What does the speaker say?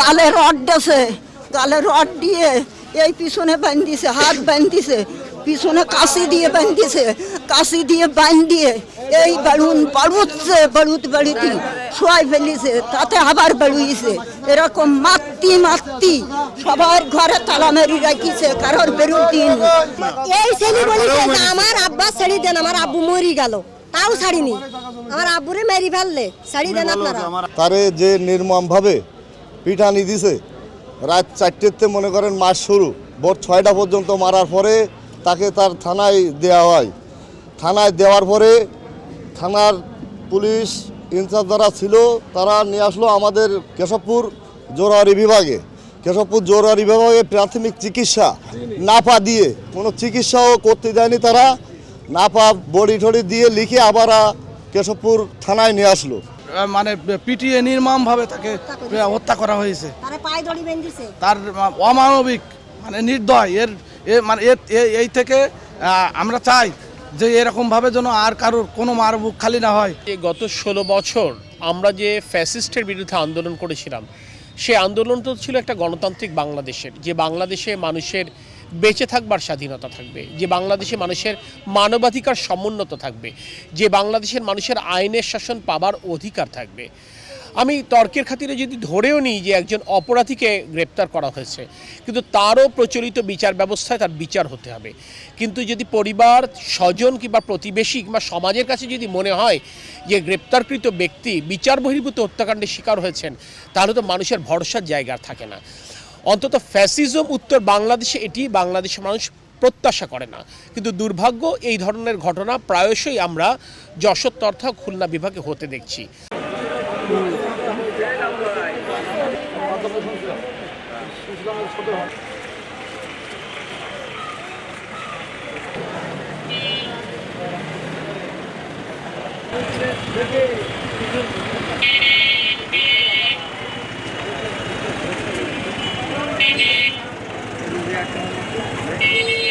গালে রড দিছে, গালে রড দিয়ে এই পিছনে বান্ধিছে, হাত বান্ধিছে, পিছনে কাশি দিয়ে বান্ধিছে, কাশি দিয়ে বান্ধিয়ে এই বেলুন বাড়ুচ্ছে বাড়ুত বাড়িতে শোয়াই ফেলিছে, তাতে আবার বেড়ুইছে এরকম মাত্তি মাত্তি সবার ঘরে তালা মেরি রাখিছে, কারোর দিন এই ছেলে বলেছে যে আমার আব্বা ছেড়ে দেন, আমার আব্বু মরি গেল, তাও ছাড়িনি। আমার আব্বুরে মেরি ফেললে, ছাড়ি দেন আপনারা। তারে যে নির্মমভাবে পিটানি দিছে। রাত চারটেতে মনে করেন মাস শুরু। ভোর ছয়টা পর্যন্ত মারার পরে তাকে তার থানায় দেওয়া হয়। থানায় দেওয়ার পরে থানার পুলিশ ইনচার্জ যারা ছিল, তারা নিয়ে আসলো আমাদের কেশবপুর জোরহারি বিভাগে। কেশবপুর জোরহারি বিভাগে প্রাথমিক চিকিৎসা নাপা দিয়ে। কোনো চিকিৎসাও করতে দেয়নি তারা। নাপা বডি টডি দিয়ে লিখে আবার কেশবপুর থানায় নিয়ে আসলো। মানে পিটিয়ে নির্মমভাবে তাকে হত্যা করা হয়েছে। তারে পায়ে দড়ি বেঁধেছে। তার অমানবিক মানে নির্দয়। এর মানে এর- এই থেকে আমরা চাই যে এরকমভাবে যেন আর কারোর কোনো মার বুক খালি না হয়। গত ষোলো বছর আমরা যে ফ্যাসিস্টের বিরুদ্ধে আন্দোলন করেছিলাম সে আন্দোলন তো ছিল একটা গণতান্ত্রিক বাংলাদেশের যে বাংলাদেশে মানুষের বেঁচে থাকবার স্বাধীনতা থাকবে, যে বাংলাদেশে মানুষের মানবাধিকার সমুন্নত থাকবে, যে বাংলাদেশের মানুষের আইনের শাসন পাবার অধিকার থাকবে। আমি তর্কের খাতিরে যদি ধরেও নিই যে একজন অপরাধীকে গ্রেপ্তার করা হয়েছে, কিন্তু তারও প্রচলিত বিচার ব্যবস্থায় তার বিচার হতে হবে। কিন্তু যদি পরিবার, স্বজন কিংবা প্রতিবেশী কিংবা সমাজের কাছে যদি মনে হয় যে গ্রেপ্তারকৃত ব্যক্তি বিচার বহির্ভূত হত্যাকাণ্ডের শিকার হয়েছেন, তাহলে তো মানুষের ভরসার জায়গা থাকে না। অন্তত ফ্যাসিজম উত্তর বাংলাদেশে এটি বাংলাদেশের মানুষ প্রত্যাশা করে না। কিন্তু দুর্ভাগ্য, এই ধরনের ঘটনা প্রায়শই আমরা যশোর তথা খুলনা বিভাগে হতে দেখছি। ಮಾಡ್ತಾರೆ